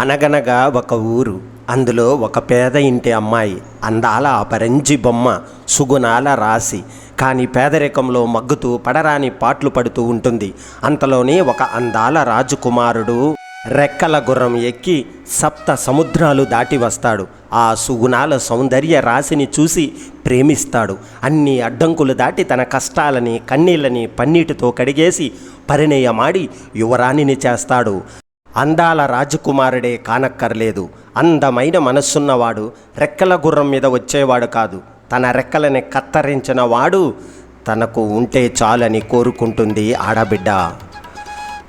అనగనగా ఒక ఊరు అందులో ఒక పేద ఇంటి అమ్మాయి అందాల అపరంజి బొమ్మ సుగుణాల రాసి కానీ పేదరికంలో మగ్గుతూ పడరాని పాట్లు పడుతూ ఉంటుంది. అంతలోనే ఒక అందాల రాజకుమారుడు రెక్కల గుర్రం ఎక్కి సప్త సముద్రాలు దాటి వస్తాడు. ఆ సుగుణాల సౌందర్య రాశిని చూసి ప్రేమిస్తాడు. అన్ని అడ్డంకులు దాటి తన కష్టాలని కన్నీళ్ళని పన్నీటితో కడిగేసి పరిణయమాడి యువరాణిని చేస్తాడు. అందాల రాజకుమారుడే కానక్కర్లేదు. అందమైన మనస్సున్నవాడు రెక్కల గుర్రం మీద వచ్చేవాడు కాదు. తన రెక్కలని కత్తరించిన వాడు తనకు ఉంటే చాలని కోరుకుంటుంది ఆడబిడ్డ.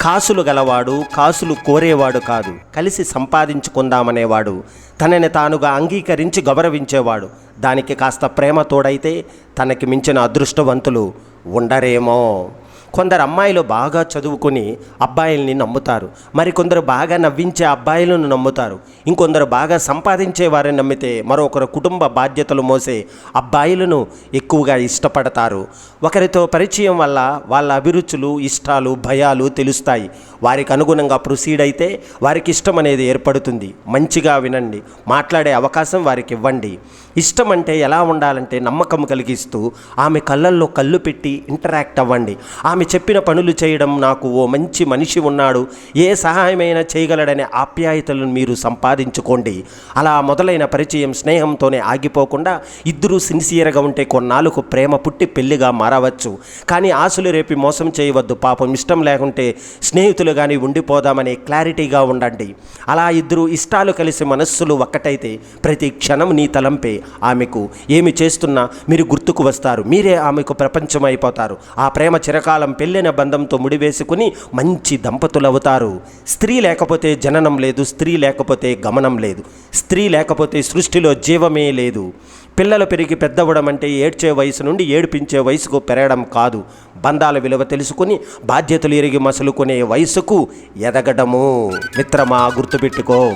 కాసులు గలవాడు కాసులు కోరేవాడు కాదు. కలిసి సంపాదించుకుందామనేవాడు. తనని తానుగా అంగీకరించి గౌరవించేవాడు. దానికి కాస్త ప్రేమ తోడైతే తనకి మించిన అదృష్టవంతులు ఉండరేమో. కొందరు అమ్మాయిలు బాగా చదువుకుని అబ్బాయిల్ని నమ్ముతారు. మరికొందరు బాగా నవ్వించే అబ్బాయిలను నమ్ముతారు. ఇంకొందరు బాగా సంపాదించే వారిని నమ్మితే మరొకరు కుటుంబ బాధ్యతలు మోసే అబ్బాయిలను ఎక్కువగా ఇష్టపడతారు. ఒకరితో పరిచయం వల్ల వాళ్ళ అభిరుచులు ఇష్టాలు భయాలు తెలుస్తాయి. వారికి అనుగుణంగా ప్రొసీడ్ అయితే వారికి ఇష్టం అనేది ఏర్పడుతుంది. మంచిగా వినండి. మాట్లాడే అవకాశం వారికి ఇవ్వండి. ఇష్టం అంటే ఎలా ఉండాలంటే నమ్మకం కలిగిస్తూ ఆమె కళ్ళల్లో కళ్ళు పెట్టి ఇంటరాక్ట్ అవ్వండి. ఆమె చెప్పిన పనులు చేయడం నాకు ఓ మంచి మనిషి ఉన్నాడు. ఏ సహాయమైనా చేయగలడనే ఆప్యాయతలను మీరు సంపాదించుకోండి. అలా మొదలైన పరిచయం స్నేహంతోనే ఆగిపోకుండా ఇద్దరూ సిన్సియర్గా ఉంటే కొన్నాళ్ళకు ప్రేమ పుట్టి పెళ్ళిగా మారవచ్చు. కానీ ఆశలు రేపి మోసం చేయవద్దు. పాపం ఇష్టం లేకుంటే స్నేహితులు కానీ ఉండిపోదామనే క్లారిటీగా ఉండండి. అలా ఇద్దరు ఇష్టాలు కలిసి మనస్సులు ఒక్కటైతే ప్రతి క్షణం నీ తలంపే ఆమెకు. ఏమి చేస్తున్నా మీరు గుర్తుకు వస్తారు. మీరే ఆమెకు ప్రపంచం అయిపోతారు ఆ ప్రేమ చిరకాలం పెళ్ళిన బంధంతో ముడివేసుకుని మంచి దంపతులు అవుతారు స్త్రీ లేకపోతే జననం లేదు స్త్రీ లేకపోతే గమనం లేదు. స్త్రీ లేకపోతే సృష్టిలో జీవమే లేదు. పిల్లలు పెరిగి పెద్దవడం అంటే ఏడ్చే వయసు నుండి ఏడిపించే వయసుకు పెరగడం కాదు. బంధాల విలువ తెలుసుకుని బాధ్యతలు ఎరిగి మసలుకునే వయసుకు ఎదగడము. మిత్రమా గుర్తుపెట్టుకో.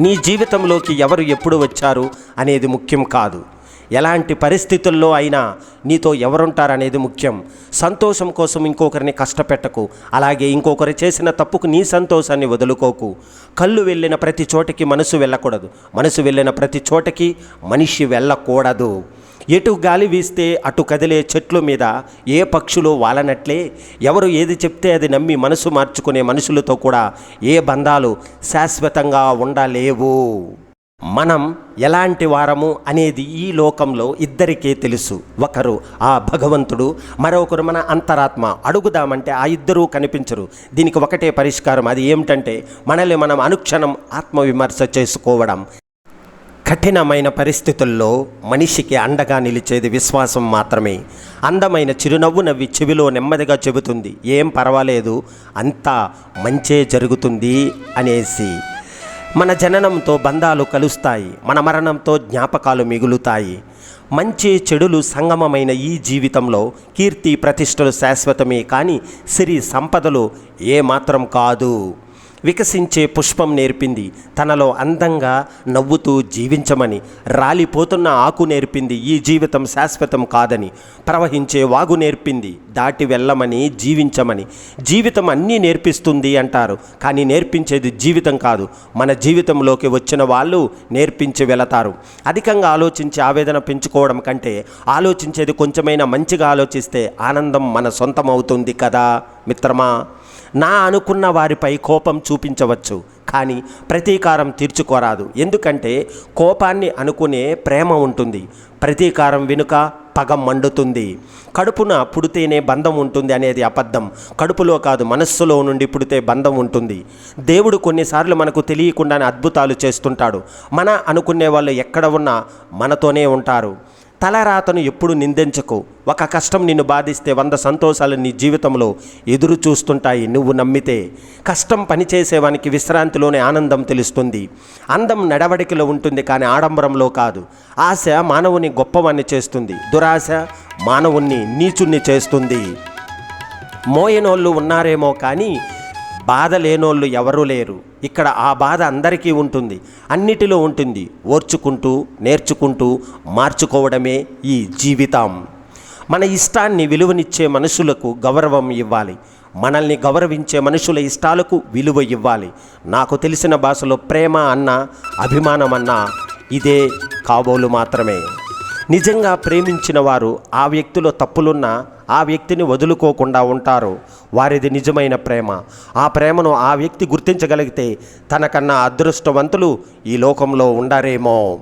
నీ జీవితంలోకి ఎవరు ఎప్పుడు వచ్చారు అనేది ముఖ్యం కాదు. ఎలాంటి పరిస్థితుల్లో అయినా నీతో ఎవరుంటారనేది ముఖ్యం. సంతోషం కోసం ఇంకొకరిని కష్టపెట్టకు అలాగే ఇంకొకరు చేసిన తప్పుకు నీ సంతోషాన్ని వదులుకోకు. కళ్ళు వెళ్ళిన ప్రతి చోటకి మనసు వెళ్ళకూడదు. మనసు వెళ్ళిన ప్రతి చోటకి మనిషి వెళ్ళకూడదు. ఎటు గాలి వీస్తే అటు కదిలే చెట్ల మీద ఏ పక్షులు వాలనట్లే ఎవరు ఏది చెప్తే అది నమ్మి మనసు మార్చుకునే మనుషులతో కూడా ఏ బంధాలు శాశ్వతంగా ఉండలేవు. మనం ఎలాంటి వారము అనేది ఈ లోకంలో ఇద్దరికే తెలుసు. ఒకరు ఆ భగవంతుడు మరొకరు మన అంతరాత్మ. అడుగుదామంటే ఆ ఇద్దరూ కనిపించరు. దీనికి ఒకటే పరిష్కారం అది ఏమిటంటే మనల్ని మనం అనుక్షణం ఆత్మవిమర్శ చేసుకోవడం. కఠినమైన పరిస్థితుల్లో మనిషికి అండగా నిలిచేది విశ్వాసం మాత్రమే. అందమైన చిరునవ్వు నవ్వి చెవిలో నెమ్మదిగా చెబుతుంది ఏం పర్వాలేదు అంతా మంచే జరుగుతుంది అనేసి. మన జననంతో బంధాలు కలుస్తాయి మన మరణంతో జ్ఞాపకాలు మిగులుతాయి. మంచి చెడులు సంగమమైన ఈ జీవితంలో కీర్తి ప్రతిష్టలు శాశ్వతమే కానీ సిరి సంపదలు ఏమాత్రం కాదు. వికసించే పుష్పం నేర్పింది తనలో అందంగా నవ్వుతూ జీవించమని రాలిపోతున్న ఆకు నేర్పింది ఈ జీవితం శాశ్వతం కాదని ప్రవహించే వాగు నేర్పింది. దాటి వెళ్ళమని జీవించమని. జీవితం అన్నీ నేర్పిస్తుంది అంటారు. కానీ నేర్పించేది జీవితం కాదు. మన జీవితంలోకి వచ్చిన వాళ్ళు నేర్పించి వెళతారు. అధికంగా ఆలోచించి ఆవేదన పెంచుకోవడం కంటే ఆలోచించేది కొంచెమైనా మంచిగా ఆలోచిస్తే ఆనందం మన సొంతం అవుతుంది కదా మిత్రమా? నా అనుకున్న వారిపై కోపం చూపించవచ్చు. కానీ ప్రతీకారం తీర్చుకోరాదు. ఎందుకంటే కోపాన్ని అనుకునే ప్రేమ ఉంటుంది. ప్రతీకారం వెనుక పగ మండుతుంది. కడుపున పుడితేనే బంధం ఉంటుంది అనేది అబద్ధం. కడుపులో కాదు మనస్సులో నుండి పుడితే బంధం ఉంటుంది. దేవుడు కొన్నిసార్లు మనకు తెలియకుండానే అద్భుతాలు చేస్తుంటాడు. మన అనుకునే వాళ్ళు ఎక్కడ ఉన్నా మనతోనే ఉంటారు. తలరాతను ఎప్పుడు నిందించకు. ఒక కష్టం నిన్ను బాధిస్తే వంద సంతోషాలు నీ జీవితంలో ఎదురు చూస్తుంటాయి నువ్వు నమ్మితే. కష్టం పనిచేసేవానికి విశ్రాంతిలోనే ఆనందం తెలుస్తుంది. అందం నడవడికలో ఉంటుంది కానీ ఆడంబరంలో కాదు. ఆశ మానవుని గొప్పవాణ్ణి చేస్తుంది. దురాశ మానవుణ్ణి నీచుణ్ణి చేస్తుంది. మోయనోళ్ళు ఉన్నారేమో కానీ బాధ లేనోళ్ళు ఎవరూ లేరు. ఇక్కడ ఆ బాధ అందరికీ ఉంటుంది. అన్నిటిలో ఉంటుంది. ఓర్చుకుంటూ నేర్చుకుంటూ మార్చుకోవడమే ఈ జీవితం. మన ఇష్టాన్ని విలువనిచ్చే మనుషులకు గౌరవం ఇవ్వాలి. మనల్ని గౌరవించే మనుషుల ఇష్టాలకు విలువ ఇవ్వాలి. నాకు తెలిసిన భాషలో ప్రేమ అన్న అభిమానం అన్న ఇదే కాబోలు మాత్రమే. నిజంగా ప్రేమించిన వారు ఆ వ్యక్తిలో తప్పులున్నా ఆ వ్యక్తిని వదులుకోకుండా ఉంటారు. వారిది నిజమైన ప్రేమ. ఆ ప్రేమను ఆ వ్యక్తి గుర్తించగలిగితే తనకన్నా అదృష్టవంతులు ఈ లోకంలో ఉండరేమో.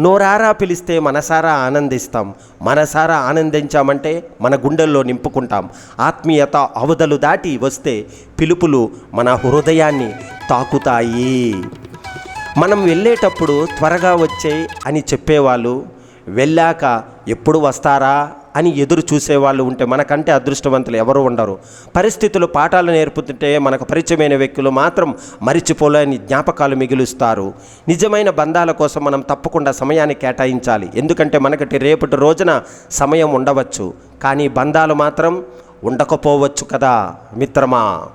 నోరారా పిలిస్తే మనసారా ఆనందిస్తాం. మనసారా ఆనందించామంటే మన గుండెల్లో నింపుకుంటాం. ఆత్మీయత అవధలు దాటి వస్తే పిలుపులు మన హృదయాన్ని తాకుతాయి. మనం వెళ్ళేటప్పుడు త్వరగా వచ్చే అని చెప్పేవాళ్ళు వెళ్ళాక ఎప్పుడు వస్తారా అని ఎదురు చూసేవాళ్ళు ఉంటే మనకంటే అదృష్టవంతులు ఎవరు ఉండరు. పరిస్థితులు పాఠాలు నేర్పుతుంటే మనకు పరిచయమైన వ్యక్తులు మాత్రం మరిచిపోలేని జ్ఞాపకాలు మిగులుస్తారు. నిజమైన బంధాల కోసం మనం తప్పకుండా సమయాన్ని కేటాయించాలి. ఎందుకంటే మనకటి రేపటి రోజున సమయం ఉండవచ్చు. కానీ బంధాలు మాత్రం ఉండకపోవచ్చు కదా మిత్రమా?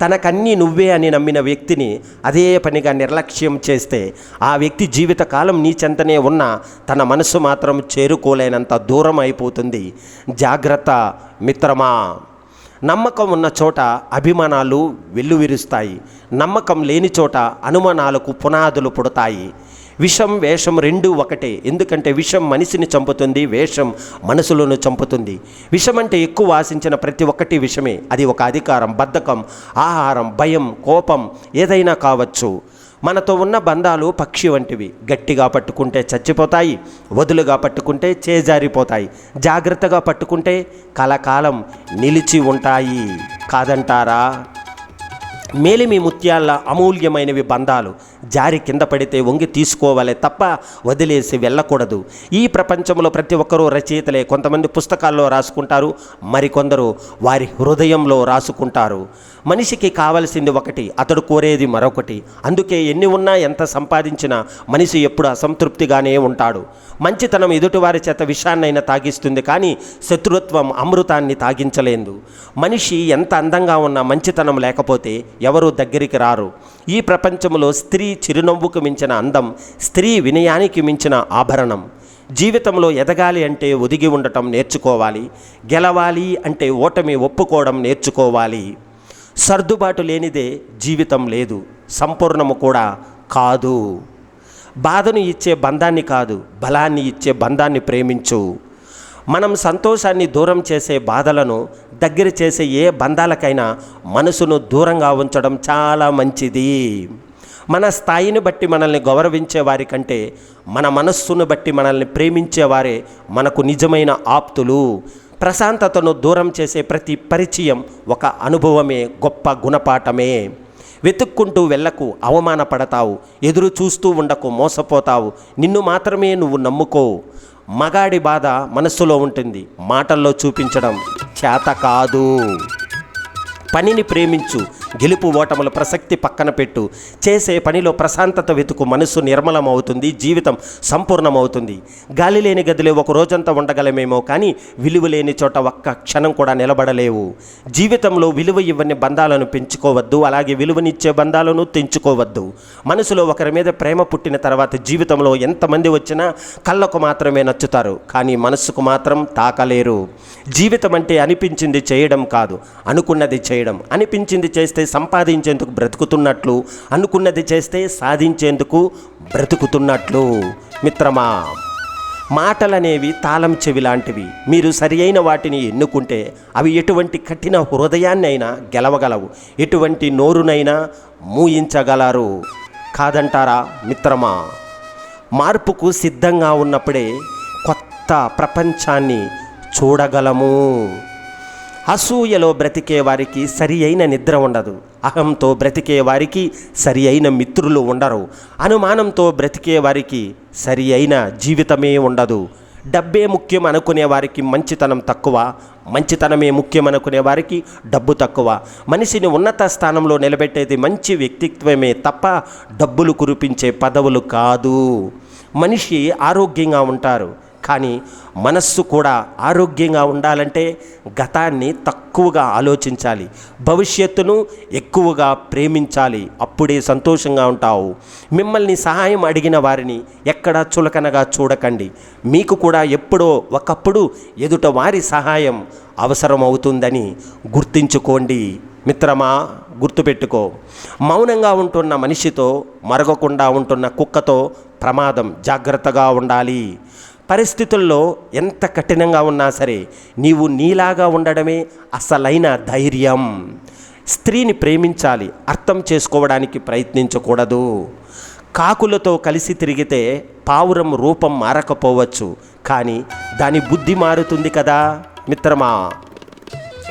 తనకన్నీ నువ్వే అని నమ్మిన వ్యక్తిని అదే పనిగా నిర్లక్ష్యం చేస్తే ఆ వ్యక్తి జీవితకాలం నీ చెంతనే ఉన్న తన మనసు మాత్రం చేరుకోలేనంత దూరం అయిపోతుంది. జాగ్రత్త మిత్రమా. నమ్మకం ఉన్న చోట అభిమానాలు వెల్లువిరుస్తాయి. నమ్మకం లేని చోట అనుమానాలకు పునాదులు పుడతాయి. విషం వేషం రెండు ఒకటే. ఎందుకంటే విషం మనిషిని చంపుతుంది వేషం మనసులను చంపుతుంది. విషం అంటే ఎక్కువ ఆశించిన ప్రతి ఒక్కటి విషమే. అది ఒక అధికారం బద్ధకం ఆహారం భయం కోపం ఏదైనా కావచ్చు. మనతో ఉన్న బంధాలు పక్షి వంటివి. గట్టిగా పట్టుకుంటే చచ్చిపోతాయి వదులుగా పట్టుకుంటే చేజారిపోతాయి. జాగ్రత్తగా పట్టుకుంటే కలకాలం నిలిచి ఉంటాయి. కాదంటారా? మేలిమి ముత్యాల అమూల్యమైనవి బంధాలు. జారి కింద పడితే వంగి తీసుకోవాలి తప్ప వదిలేసి వెళ్ళకూడదు. ఈ ప్రపంచంలో ప్రతి ఒక్కరూ రచయితలే. కొంతమంది పుస్తకాల్లో రాసుకుంటారు మరికొందరు వారి హృదయంలో రాసుకుంటారు. మనిషికి కావలసింది ఒకటి అతడు కోరేది మరొకటి. అందుకే ఎన్ని ఉన్నా ఎంత సంపాదించినా మనిషి ఎప్పుడు అసంతృప్తిగానే ఉంటాడు. మంచితనం ఎదుటివారి చేత విషాన్నైనా తాగిస్తుంది కానీ శత్రుత్వం అమృతాన్ని తాగించలేదు. మనిషి ఎంత అందంగా ఉన్నా మంచితనం లేకపోతే ఎవరు దగ్గరికి రారు. ఈ ప్రపంచంలో స్త్రీ చిరునవ్వుకు మించిన అందం స్త్రీ వినయానికి మించిన ఆభరణం. జీవితంలో ఎదగాలి అంటే ఒదిగి ఉండటం నేర్చుకోవాలి గెలవాలి అంటే ఓటమి ఒప్పుకోవడం నేర్చుకోవాలి. సర్దుబాటు లేనిదే జీవితం లేదు సంపూర్ణము కూడా కాదు. బాధను ఇచ్చే బంధాన్ని కాదు బలాన్ని ఇచ్చే బంధాన్ని ప్రేమించు. మనం సంతోషాన్ని దూరం చేసే బాధలను దగ్గర చేసే ఏ బంధాలకైనా మనసును దూరంగా ఉంచడం చాలా మంచిది. మన స్థాయిని బట్టి మనల్ని గౌరవించే వారి కంటే మన మనస్సును బట్టి మనల్ని ప్రేమించేవారే మనకు నిజమైన ఆప్తులు. ప్రశాంతతను దూరం చేసే ప్రతి పరిచయం ఒక అనుభవమే గొప్ప గుణపాఠమే. వెతుక్కుంటూ వెళ్ళకు అవమానపడతావు ఎదురు చూస్తూ ఉండకు మోసపోతావు నిన్ను మాత్రమే నువ్వు నమ్ముకో. మగాడి బాధ మనస్సులో ఉంటుంది మాటల్లో చూపించడం చేత కాదు. పనిని ప్రేమించు గెలుపు ఓటముల ప్రసక్తి పక్కన పెట్టు. చేసే పనిలో ప్రశాంతత వెతుకు మనస్సు నిర్మలమవుతుంది జీవితం సంపూర్ణమవుతుంది. గాలి లేని గదిలో ఒక రోజంతా ఉండగలమేమో కానీ విలువ లేని చోట ఒక్క క్షణం కూడా నిలబడలేవు. జీవితంలో విలువ ఇవ్వని బంధాలను పెంచుకోవద్దు అలాగే విలువనిచ్చే బంధాలను తెంచుకోవద్దు. మనసులో ఒకరి మీద ప్రేమ పుట్టిన తర్వాత జీవితంలో ఎంతమంది వచ్చినా కళ్ళకు మాత్రమే నచ్చుతారు కానీ మనస్సుకు మాత్రం తాకలేరు. జీవితం అంటే అనిపించింది చేయడం కాదు అనుకున్నది చేయడం. అనిపించింది చేస్తే సంపాదించేందుకు బ్రతుకుతున్నట్లు అనుకున్నది చేస్తే సాధించేందుకు బ్రతుకుతున్నట్లు. మిత్రమా మాటలనేవి తాళం చెవి లాంటివి. మీరు సరి అయిన వాటిని ఎన్నుకుంటే అవి ఎటువంటి కఠిన హృదయాన్నైనా గెలవగలవు. ఎటువంటి నోరునైనా మూయించగలరు. కాదంటారా మిత్రమా మార్పుకు సిద్ధంగా ఉన్నప్పుడే కొత్త ప్రపంచాన్ని చూడగలము. అసూయలో బ్రతికే వారికి సరి అయిన నిద్ర ఉండదు. అహంతో బ్రతికే వారికి సరి అయిన మిత్రులు ఉండరు. అనుమానంతో బ్రతికే వారికి సరి అయిన జీవితమే ఉండదు. డబ్బే ముఖ్యం అనుకునే వారికి మంచితనం తక్కువ. మంచితనమే ముఖ్యం అనుకునే వారికి డబ్బు తక్కువ. మనిషిని ఉన్నత స్థానంలో నిలబెట్టేది మంచి వ్యక్తిత్వమే తప్ప డబ్బులు కురిపించే పదవులు కాదు. మనిషి ఆరోగ్యంగా ఉంటారు. కానీ మనస్సు కూడా ఆరోగ్యంగా ఉండాలంటే గతాన్ని తక్కువగా ఆలోచించాలి. భవిష్యత్తును ఎక్కువగా ప్రేమించాలి. అప్పుడే సంతోషంగా ఉంటావు. మిమ్మల్ని సహాయం అడిగిన వారిని ఎక్కడా చులకనగా చూడకండి. మీకు కూడా ఎప్పుడో ఒకప్పుడు ఎదుట వారి సహాయం అవసరమవుతుందని గుర్తించుకోండి. మిత్రమా గుర్తుపెట్టుకో. మౌనంగా ఉంటున్న మనిషితో మరగకుండా ఉంటున్న కుక్కతో ప్రమాదం జాగ్రత్తగా ఉండాలి. పరిస్థితుల్లో ఎంత కఠినంగా ఉన్నా సరే నీవు నీలాగా ఉండడమే అసలైన ధైర్యం. స్త్రీని ప్రేమించాలి అర్థం చేసుకోవడానికి ప్రయత్నించకూడదు. కాకులతో కలిసి తిరిగితే పావురం రూపం మారకపోవచ్చు కానీ దాని బుద్ధి మారుతుంది కదా మిత్రమా?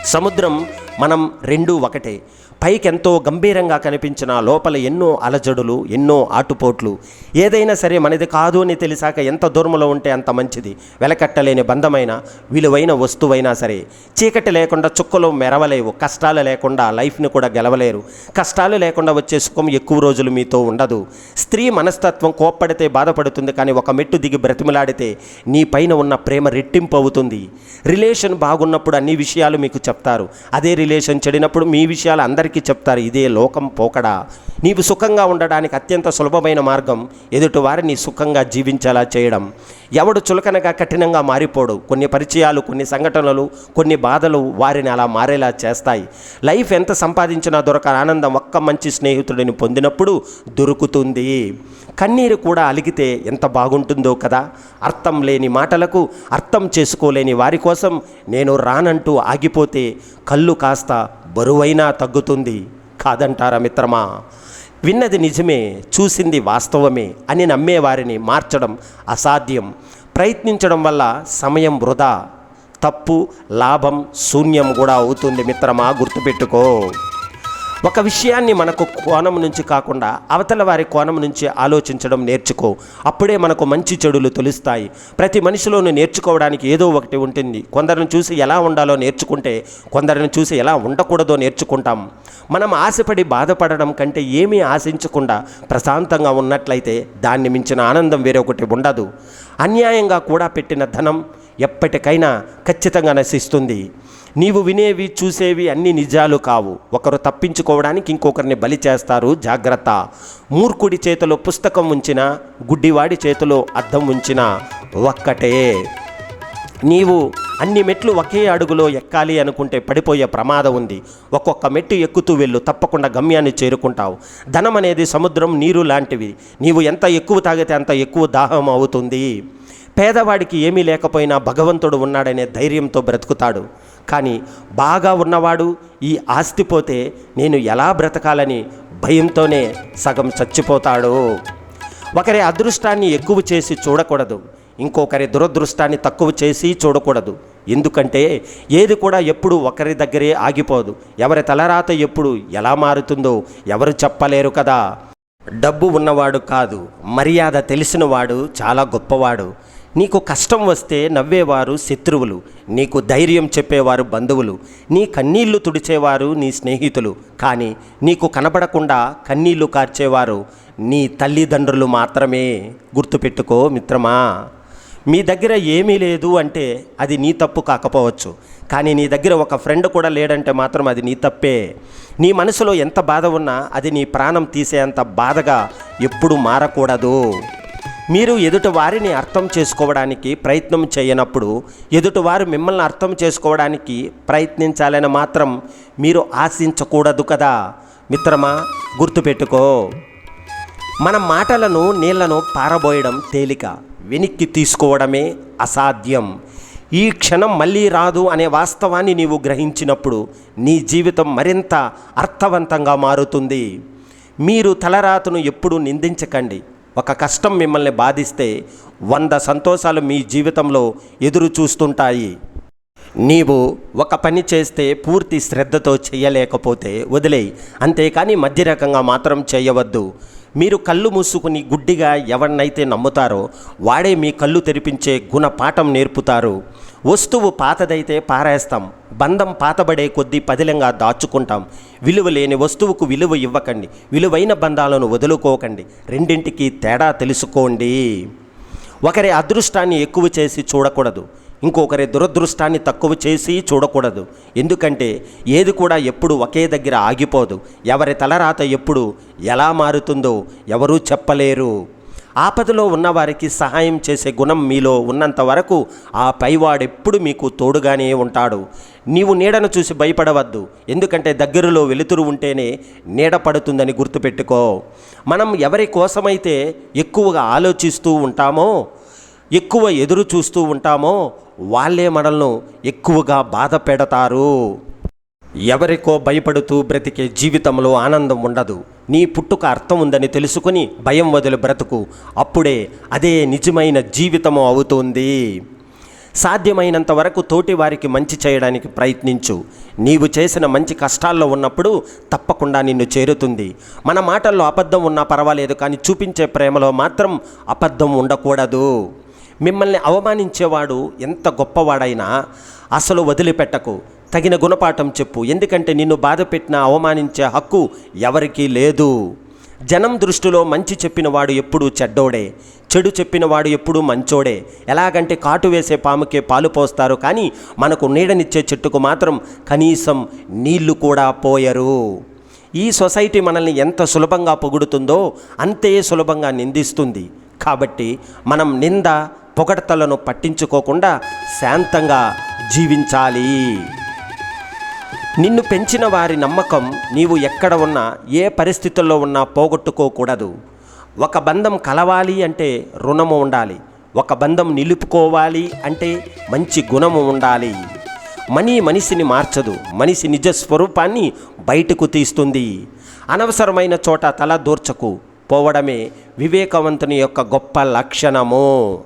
సముద్రం మనం రెండూ ఒకటే. పైకి ఎంతో గంభీరంగా కనిపించిన లోపల ఎన్నో అలజడులు ఎన్నో ఆటుపోట్లు. ఏదైనా సరే మనది కాదు అని తెలిసాక ఎంత దూరంలో ఉంటే అంత మంచిది. వెలకట్టలేని బంధమైన విలువైన వస్తువైనా సరే. చీకటి లేకుండా చుక్కలు మెరవలేవు. కష్టాలు లేకుండా లైఫ్ని కూడా గెలవలేరు. కష్టాలు లేకుండా వచ్చే సుఖం ఎక్కువ రోజులు మీతో ఉండదు. స్త్రీ మనస్తత్వం కోప్పడితే బాధపడుతుంది కానీ ఒక మెట్టు దిగి బ్రతిమలాడితే నీ పైన ఉన్న ప్రేమ రెట్టింపు అవుతుంది. రిలేషన్ బాగున్నప్పుడు అన్ని విషయాలు మీకు చెప్తారు. అదే రిలేషన్ చెడినప్పుడు మీ విషయాలు అందరికీ చెప్తారు ఇదే లోకం పోకడా? నీవు సుఖంగా ఉండడానికి అత్యంత సులభమైన మార్గం ఎదుటి వారిని సుఖంగా జీవించేలా చేయడం. ఎవడు చులకనగా కఠినంగా మారిపోడు. కొన్ని పరిచయాలు కొన్ని సంఘటనలు కొన్ని బాధలు వారిని అలా మారేలా చేస్తాయి. లైఫ్ ఎంత సంపాదించినా దొరక ఆనందం ఒక్క మంచి స్నేహితుడిని పొందినప్పుడు దొరుకుతుంది. కన్నీరు కూడా అలిగితే ఎంత బాగుంటుందో కదా? అర్థం లేని మాటలకు అర్థం చేసుకోలేని వారి కోసం నేను రానంటూ ఆగిపోతే కళ్ళు కాస్త బరువైనా తగ్గుతుంది కాదంటారా మిత్రమా? విన్నది నిజమే చూసింది వాస్తవమే అని నమ్మేవారిని మార్చడం అసాధ్యం. ప్రయత్నించడం వల్ల సమయం వృధా. తప్పు లాభం శూన్యం కూడా అవుతుంది మిత్రమా గుర్తుపెట్టుకో. ఒక విషయాన్ని మనకు కోణం నుంచి కాకుండా అవతల వారి కోణం నుంచి ఆలోచించడం నేర్చుకో. అప్పుడే మనకు మంచి చెడులు తెలుస్తాయి. ప్రతి మనిషిలోనూ నేర్చుకోవడానికి ఏదో ఒకటి ఉంటుంది. కొందరిని చూసి ఎలా ఉండాలో నేర్చుకుంటే కొందరిని చూసి ఎలా ఉండకూడదో నేర్చుకుంటాం. మనం ఆశపడి బాధపడడం కంటే ఏమీ ఆశించకుండా ప్రశాంతంగా ఉన్నట్లయితే దాన్ని మించిన ఆనందం వేరొకటి ఉండదు. అన్యాయంగా కూడా పెట్టిన ధనం ఎప్పటికైనా ఖచ్చితంగా నశిస్తుంది. నీవు వినేవి చూసేవి అన్ని నిజాలు కావు. ఒకరు తప్పించుకోవడానికి ఇంకొకరిని బలి చేస్తారు. జాగ్రత్త. మూర్ఖుడి చేతిలో పుస్తకం ఉంచిన గుడ్డివాడి చేతిలో అద్దం ఉంచిన ఒక్కటే. నీవు అన్ని మెట్లు ఒకే అడుగులో ఎక్కాలి అనుకుంటే పడిపోయే ప్రమాదం ఉంది. ఒక్కొక్క మెట్టు ఎక్కుతూ వెళ్ళు తప్పకుండా గమ్యాన్ని చేరుకుంటావు. ధనం అనేది సముద్రం నీరు లాంటివి. నీవు ఎంత ఎక్కువ తాగితే అంత ఎక్కువ దాహం అవుతుంది. పేదవాడికి ఏమీ లేకపోయినా భగవంతుడు ఉన్నాడనే ధైర్యంతో బ్రతుకుతాడు. కానీ బాగా ఉన్నవాడు ఈ ఆస్తి పోతే నేను ఎలా బ్రతకాలని భయంతోనే సగం చచ్చిపోతాడు. ఒకరి అదృష్టాన్ని ఎక్కువ చేసి చూడకూడదు. ఇంకొకరి దురదృష్టాన్ని తక్కువ చేసి చూడకూడదు. ఎందుకంటే ఏది కూడా ఎప్పుడు ఒకరి దగ్గరే ఆగిపోదు. ఎవరి తలరాత ఎప్పుడు ఎలా మారుతుందో ఎవరు చెప్పలేరు కదా. డబ్బు ఉన్నవాడు కాదు. మర్యాద తెలిసినవాడు చాలా గొప్పవాడు. నీకు కష్టం వస్తే నవ్వేవారు శత్రువులు నీకు ధైర్యం చెప్పేవారు బంధువులు నీ కన్నీళ్ళు తుడిచేవారు నీ స్నేహితులు కానీ నీకు కనబడకుండా కన్నీళ్ళు కార్చేవారు నీ తల్లిదండ్రులు మాత్రమే. గుర్తుపెట్టుకో మిత్రమా మీ దగ్గర ఏమీ లేదు అంటే అది నీ తప్పు కాకపోవచ్చు కానీ నీ దగ్గర ఒక ఫ్రెండ్ కూడా లేడంటే మాత్రం అది నీ తప్పే. నీ మనసులో ఎంత బాధ ఉన్నా అది నీ ప్రాణం తీసేంత బాధగా ఎప్పుడు మారకూడదు. మీరు ఎదుటి వారిని అర్థం చేసుకోవడానికి ప్రయత్నం చేయనప్పుడు ఎదుటివారు మిమ్మల్ని అర్థం చేసుకోవడానికి ప్రయత్నించాలని మాత్రం మీరు ఆశించకూడదు కదా. మిత్రమా గుర్తుపెట్టుకో. మన మాటలను నీళ్ళను పారబోయడం తేలిక. వెనక్కి తీసుకోవడమే అసాధ్యం. ఈ క్షణం మళ్ళీ రాదు అనే వాస్తవాన్ని నీవు గ్రహించినప్పుడు నీ జీవితం మరింత అర్థవంతంగా మారుతుంది. మీరు తలరాతను ఎప్పుడూ నిందించకండి. ఒక కష్టం మిమ్మల్ని బాధిస్తే వంద సంతోషాలు మీ జీవితంలో ఎదురు చూస్తుంటాయి. నీవు ఒక పని చేస్తే పూర్తి శ్రద్ధతో చేయలేకపోతే వదిలేయి. అంతేకాని మధ్య రకంగా మాత్రం చేయవద్దు. మీరు కళ్ళు మూసుకుని గుడ్డిగా ఎవరినైతే నమ్ముతారో వాడే మీ కళ్ళు తెరిపించే గుణపాఠం నేర్పుతారు. వస్తువు పాతదైతే పారేస్తాం బంధం పాతబడే కొద్దీ పదిలంగా దాచుకుంటాం. విలువ లేని వస్తువుకు విలువ ఇవ్వకండి విలువైన బంధాలను వదులుకోకండి. రెండింటికి తేడా తెలుసుకోండి. ఒకరి అదృష్టాన్ని ఎక్కువ చేసి చూడకూడదు ఇంకొకరి దురదృష్టాన్ని తక్కువ చేసి చూడకూడదు. ఎందుకంటే ఏది కూడా ఎప్పుడు ఒకే దగ్గర ఆగిపోదు. ఎవరి తలరాత ఎప్పుడు ఎలా మారుతుందో ఎవరూ చెప్పలేరు. ఆపదలో ఉన్నవారికి సహాయం చేసే గుణం మీలో ఉన్నంత వరకు ఆ పైవాడెప్పుడు మీకు తోడుగానే ఉంటాడు. నీవు నీడను చూసి భయపడవద్దు. ఎందుకంటే దగ్గరలో వెలుతురు ఉంటేనే నీడ పడుతుందని గుర్తుపెట్టుకో. మనం ఎవరి కోసమైతే ఎక్కువగా ఆలోచిస్తూ ఉంటామో ఎక్కువ ఎదురు చూస్తూ ఉంటామో వాళ్ళే మనల్ని ఎక్కువగా బాధ పెడతారు. ఎవరికో భయపడుతూ బ్రతికే జీవితంలో ఆనందం ఉండదు. నీ పుట్టుక అర్థం ఉందని తెలుసుకుని భయం వదిలి బ్రతుకు. అప్పుడే అదే నిజమైన జీవితము అవుతుంది. సాధ్యమైనంత వరకు తోటి వారికి మంచి చేయడానికి ప్రయత్నించు. నీవు చేసిన మంచి కష్టాల్లో ఉన్నప్పుడు తప్పకుండా నిన్ను చేరుతుంది. మన మాటల్లో అబద్ధం ఉన్నా పర్వాలేదు కానీ చూపించే ప్రేమలో మాత్రం అబద్ధం ఉండకూడదు. మిమ్మల్ని అవమానించేవాడు ఎంత గొప్పవాడైనా అసలు వదిలిపెట్టకు. తగిన గుణపాఠం చెప్పు. ఎందుకంటే నిన్ను బాధ పెట్టినా అవమానించే హక్కు ఎవరికీ లేదు. జనం దృష్టిలో మంచి చెప్పినవాడు ఎప్పుడూ చెడ్డోడే. చెడు చెప్పినవాడు ఎప్పుడూ మంచోడే. ఎలాగంటే కాటు వేసే పాముకే పాలు పోస్తారు కానీ మనకు నీడనిచ్చే చెట్టుకు మాత్రం కనీసం నీళ్ళు కూడా పోయరు. ఈ సొసైటీ మనల్ని ఎంత సులభంగా పొగుడుతుందో అంతే సులభంగా నిందిస్తుంది. కాబట్టి మనం నింద పొగడతలను పట్టించుకోకుండా శాంతంగా జీవించాలి. నిన్ను పెంచిన వారి నమ్మకం నీవు ఎక్కడ ఉన్నా ఏ పరిస్థితుల్లో ఉన్నా పోగొట్టుకోకూడదు. ఒక బంధం కలవాలి అంటే రుణము ఉండాలి. ఒక బంధం నిలుపుకోవాలి అంటే మంచి గుణము ఉండాలి. మనీ మనిషిని మార్చదు. మనిషి నిజ స్వరూపాన్ని బయటకు తీస్తుంది. అనవసరమైన చోట తల దూర్చకు. పోవడమే వివేకవంతుని యొక్క గొప్ప లక్షణము.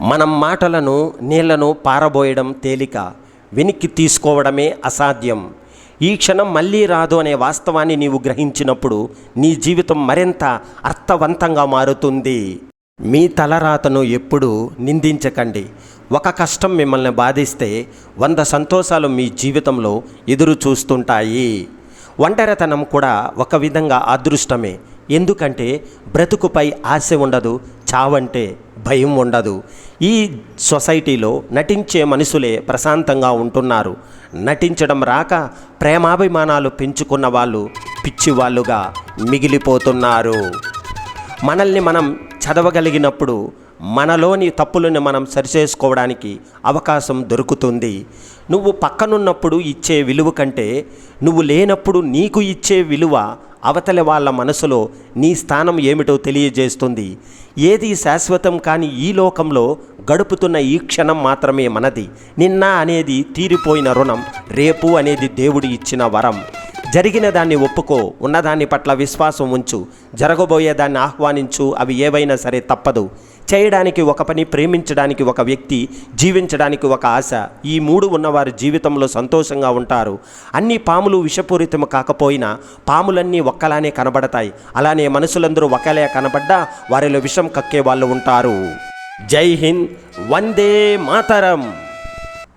మనం మాటలను నీళ్ళను పారబోయడం తేలిక వెనక్కి తీసుకోవడమే అసాధ్యం. ఈ క్షణం మళ్ళీ రాదు అనే వాస్తవాన్ని నీవు గ్రహించినప్పుడు నీ జీవితం మరింత అర్థవంతంగా మారుతుంది. మీ తలరాతను ఎప్పుడూ నిందించకండి. ఒక కష్టం మిమ్మల్ని బాధిస్తే వంద సంతోషాలు మీ జీవితంలో ఎదురు చూస్తుంటాయి. ఒంటరితనం కూడా ఒక విధంగా అదృష్టమే. ఎందుకంటే బ్రతుకుపై ఆశ ఉండదు చావంటే భయం ఉండదు. ఈ సొసైటీలో నటించే మనుషులే ప్రశాంతంగా ఉంటున్నారు. నటించడం రాక ప్రేమాభిమానాలు పెంచుకున్న వాళ్ళు పిచ్చివాళ్ళుగా మిగిలిపోతున్నారు. మనల్ని మనం చదవగలిగినప్పుడు మనలోని తప్పులను మనం సరిచేసుకోవడానికి అవకాశం దొరుకుతుంది. నువ్వు పక్కనున్నప్పుడు ఇచ్చే విలువ కంటే నువ్వు లేనప్పుడు నీకు ఇచ్చే విలువ అవతలి వాళ్ళ మనసులో నీ స్థానం ఏమిటో తెలియజేస్తుంది. ఏది శాశ్వతం కాని ఈ లోకంలో గడుపుతున్న ఈ క్షణం మాత్రమే మనది. నిన్న అనేది తీరిపోయిన రుణం రేపు అనేది దేవుడు ఇచ్చిన వరం. జరిగిన దాన్ని ఒప్పుకో ఉన్నదాన్ని పట్ల విశ్వాసం ఉంచు. జరగబోయేదాన్ని ఆహ్వానించు అవి ఏవైనా సరే తప్పదు. చేయడానికి ఒక పని ప్రేమించడానికి ఒక వ్యక్తి జీవించడానికి ఒక ఆశ. ఈ మూడు ఉన్నవారి జీవితంలో సంతోషంగా ఉంటారు. అన్ని పాములు విషపూరితము కాకపోయినా పాములన్నీ ఒక్కలానే కనబడతాయి. అలానే మనుషులందరూ ఒకలే కనబడ్డా వారిలో విషం కక్కే వాళ్ళు ఉంటారు. జై హింద్. వందే మాతరం.